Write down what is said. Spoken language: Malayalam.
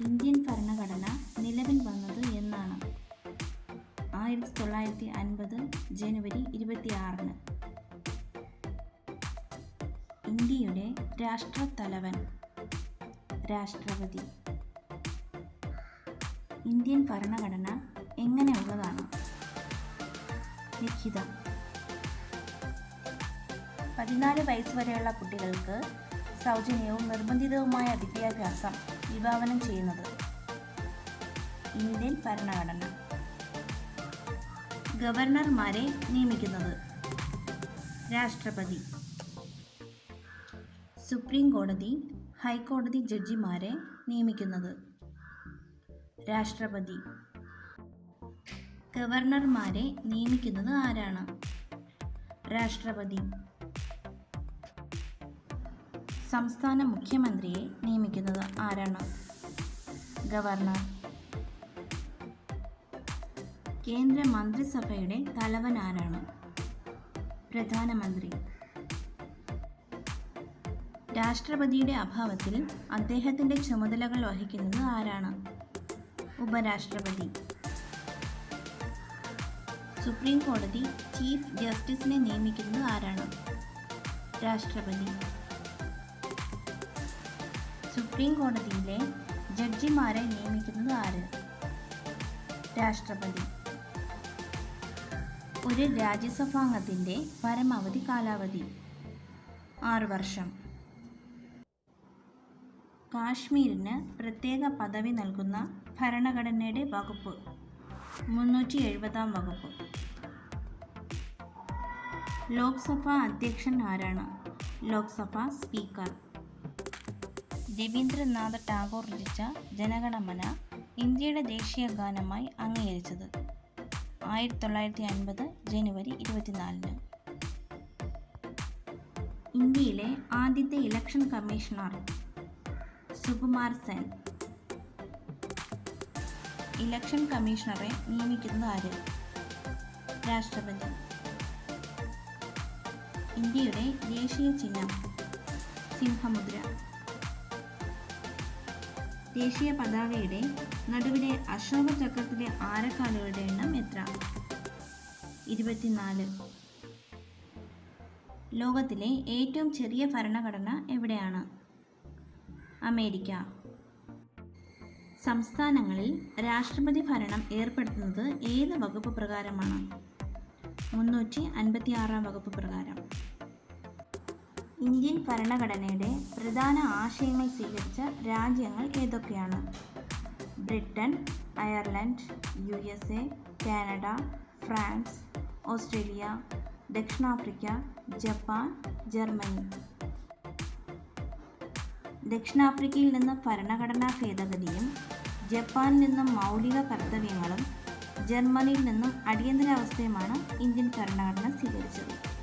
ഇന്ത്യൻ ഭരണഘടന നിലവിൽ വന്നത് എന്നാണ്. ആയിരത്തി തൊള്ളായിരത്തി അൻപത് ജനുവരി ഇരുപത്തിയാറിന്. ഇന്ത്യയുടെ രാഷ്ട്രത്തലവൻ രാഷ്ട്രപതി. ഇന്ത്യൻ ഭരണഘടന എങ്ങനെയുള്ളതാണ് ലിഖിതം. പതിനാല് വയസ്സ് വരെയുള്ള കുട്ടികൾക്ക് സൗജന്യവും നിർബന്ധിതവുമായ വിദ്യാഭ്യാസം വിഭാവനം ചെയ്യുന്നത് ഇന്ത്യൻ ഭരണഘടന. ഗവർണർമാരെ നിയമിക്കുന്നത് രാഷ്ട്രപതി. സുപ്രീം കോടതി ഹൈക്കോടതി ജഡ്ജിമാരെ നിയമിക്കുന്നത് രാഷ്ട്രപതി. ഗവർണർമാരെ നിയമിക്കുന്നത് ആരാണ്? രാഷ്ട്രപതി. സംസ്ഥാന മുഖ്യമന്ത്രിയെ നിയമിക്കുന്നത് ആരാണ്? ഗവർണർ. കേന്ദ്ര മന്ത്രിസഭയുടെ തലവൻ ആരാണ്? പ്രധാനമന്ത്രി. രാഷ്ട്രപതിയുടെ അഭാവത്തിൽ അദ്ദേഹത്തിന്റെ ചുമതലകൾ വഹിക്കുന്നത് ആരാണ്? ഉപരാഷ്ട്രപതി. സുപ്രീം കോടതി ചീഫ് ജസ്റ്റിസിനെ നിയമിക്കുന്നത് ആരാണ്? രാഷ്ട്രപതി. സുപ്രീം കോടതിയിലെ ജഡ്ജിമാരെ നിയമിക്കുന്നത് ആര്? രാഷ്ട്രപതി. ഒരു രാജ്യസഭാംഗത്തിന്റെ പരമാവധി കാലാവധി. ആറ് വർഷം. കാശ്മീരിന് പ്രത്യേക പദവി നൽകുന്ന ഭരണഘടനയുടെ വകുപ്പ്. മുന്നൂറ്റി എഴുപതാം വകുപ്പ്. ലോക്സഭാ അധ്യക്ഷൻ ആരാണ്? ലോക്സഭാ സ്പീക്കർ. രവീന്ദ്രനാഥ ടാഗോർ രചിച്ച ജനഗണമന ഇന്ത്യയുടെ ദേശീയ ഗാനമായി അംഗീകരിച്ചത്. ആയിരത്തി തൊള്ളായിരത്തി അൻപത് ജനുവരി ഇരുപത്തിനാലിന്. ഇന്ത്യയിലെ ആദ്യത്തെ election commissioner Sukumar Sen. Election കമ്മീഷണറെ നിയമിക്കുന്നത് ആര്? രാഷ്ട്രപതി. ഇന്ത്യയുടെ ദേശീയ ചിഹ്നം സിംഹമുദ്ര. ദേശീയ പതാകയുടെ നടുവിലെ അശോക ചക്രത്തിലെ ആരക്കാലുകളുടെ എണ്ണം എത്ര? ഇരുപത്തിനാല്. ലോകത്തിലെ ഏറ്റവും ചെറിയ ഭരണഘടന എവിടെയാണ്? അമേരിക്ക. സംസ്ഥാനങ്ങളിൽ രാഷ്ട്രപതി ഭരണം ഏർപ്പെടുത്തുന്നത് ഏത് വകുപ്പ് പ്രകാരമാണ്? മുന്നൂറ്റി അൻപത്തി ആറാം വകുപ്പ് പ്രകാരം. ഇന്ത്യൻ ഭരണഘടനയുടെ പ്രധാന ആശയങ്ങൾ സ്വീകരിച്ച രാജ്യങ്ങൾ ഏതൊക്കെയാണ്? Britain Ireland U S A Canada France Australia ദക്ഷിണാഫ്രിക്ക ജപ്പാൻ ജർമ്മനി. ദക്ഷിണാഫ്രിക്കയിൽ നിന്ന് ഭരണഘടനാ ഭേദഗതിയും ജപ്പാനിൽ നിന്നും മൗലിക കർത്തവ്യങ്ങളും ജർമ്മനിയിൽ നിന്നും അടിയന്തരാവസ്ഥയുമാണ് ഇന്ത്യൻ ഭരണഘടന സ്വീകരിച്ചത്.